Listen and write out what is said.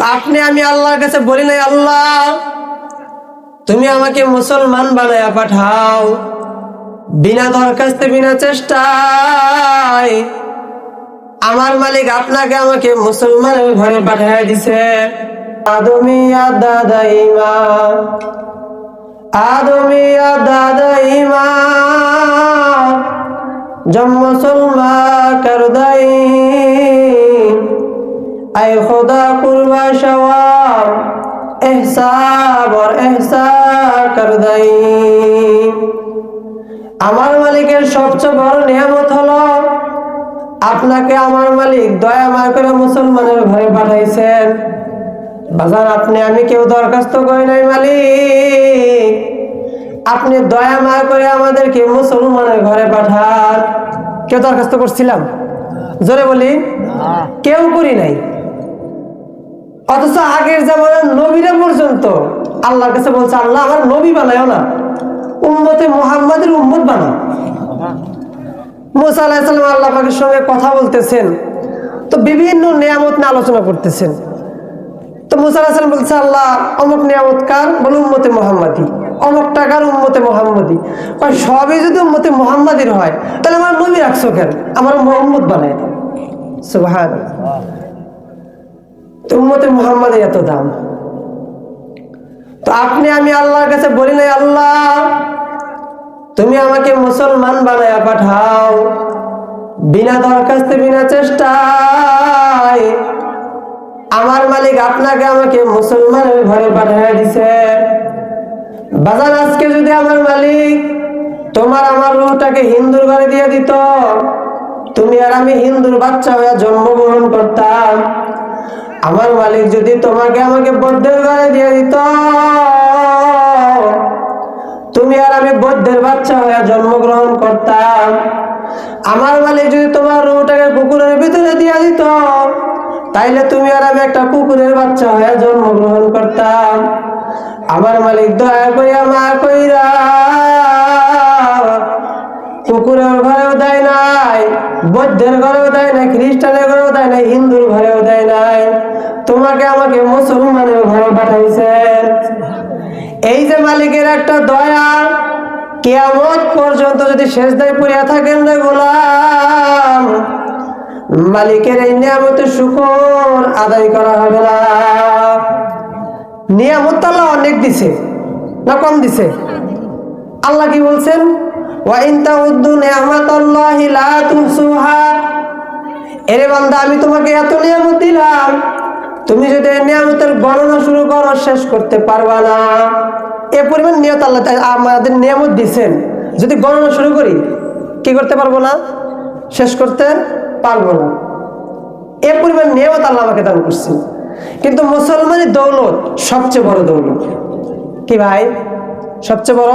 তো আপনি আমি আল্লাহর কাছে বলি নাই, আল্লাহ, তুমি আমাকে মুসলমান বানায়া পাঠাও। বিনা দরখাস্তে, বিনা চেষ্টায়। আমার মালিক আপনাকে আমাকে মুসলমানের ঘরে পাঠিয়ে দিছে। আদমিয়া দাদা ইমান আদমিয়া দাদা ইমান জম মুসলমা করদাই আই খোদা কুরবা সওয়াব এহসাব और এহসা করদাই আমার মালিকের সবচেয়ে বড় নিয়ামত হলো আপনাকে আমার মালিক দয়া মায়া করে মুসলমানের ঘরে পাঠাইছেন। বাজার আপনি আমি কেউ দরখাস্ত করি নাই মালিক। আপনি দয়া মায়া করে আমাদেরকে মুসলমানের ঘরে পাঠান। কেউ দরখাস্ত করছিলাম? জোরে বলি। কেউ করি নাই? অথচ আগের জামানার নবীরা পর্যন্ত আল্লাহর কাছে বলছে, আল্লাহ আমার নবী বানায়ও না। উম্মতে মোহাম্মদের উম্মত বানাও মুসা আলাহিসাল্লাম আল্লাহ পাকের সঙ্গে কথা বলতেছেন। তো বিভিন্ন নিয়ামত নিয়ে আলোচনা করতেছেন। তো মুসা আলাহিসাল্লাম বলছে, আল্লাহ, অমুক নিয়ামত কার? বলে, উম্মতে মোহাম্মদী। অমুক টাকার উম্মতে মোহাম্মদী। কয়, সবই যদি উম্মতে মোহাম্মদীর হয়, তাহলে আমার নবী রাখছো কেন? আমার মোহাম্মদ বানায় দাও। সুবহান তো উম্মতে মোহাম্মদের এত দাম। তো আপনি আমি আল্লাহর কাছে বলি নাই, আল্লাহ, তুমি আমাকে মুসলমান বানায়া পাঠাও। বিনা দরখাস্তে, বিনা চেষ্টায়। আমার মালিক আপনাকে আমাকে মুসলমানের ঘরে পাঠিয়ে দিছে। বাজার আজকে যদি আমার মালিক তোমার আমার রুহটাকে হিন্দুর ঘরে দিয়ে দিত, তুমি আর আমি হিন্দুর বাচ্চা হয়ে জন্মগ্রহণ করতাম। আমার মালিক যদি তোমাকে আমাকে বৌদ্ধের ঘরে দিয়ে দিত, তুমি আর আমি বৌদ্ধের বাচ্চা হয়ে জন্মগ্রহণ করতাম। আমার মালিক যদি তোমার রুটাকে কুকুরের ভিতরে দিয়ে দিত, তাইলে তুমি আর আমি একটা কুকুরের বাচ্চা হয়ে জন্মগ্রহণ করতাম। আমার মালিক দয়া কইরা মা কইরা বৌদ্ধের ঘরেও দেয় নাই, খ্রিস্টানের ঘরেও দেয় নাই, হিন্দুর ঘরেও দেয় নাই। তোমাকে আমাকে মুসলমানের ঘরে পাঠাইছেন এই যে মালিকের একটা দয়া, কেয়ামত পর্যন্ত যদি শেষ দায় পড়িয়া থাকেন রে গোলাম, মালিকের এই নিয়ামতের শুকর আদায় করা হবে না। নিয়ামত আল্লাহ অনেক দিছে, না কম দিছে? আল্লাহ কি বলছেন? এরে বান্দা, আমি তোমাকে এত নিয়ামত দিলাম, তুমি যদি নিয়ামতের গণনা শুরু করো শেষ করতে পারবা না। এ পরিমাণ নিয়ত আল্লাহ আমাদের নিয়ামত দিছেন। যদি গণনা শুরু করি, কি করতে পারব না? শেষ করতে পারব না। এ পরিমাণ নিয়ামত আল্লাহ আমাকে দান করছেন। কিন্তু মুসলমানের দৌলত সবচেয়ে বড় দৌলত। কি ভাই? সবচেয়ে বড়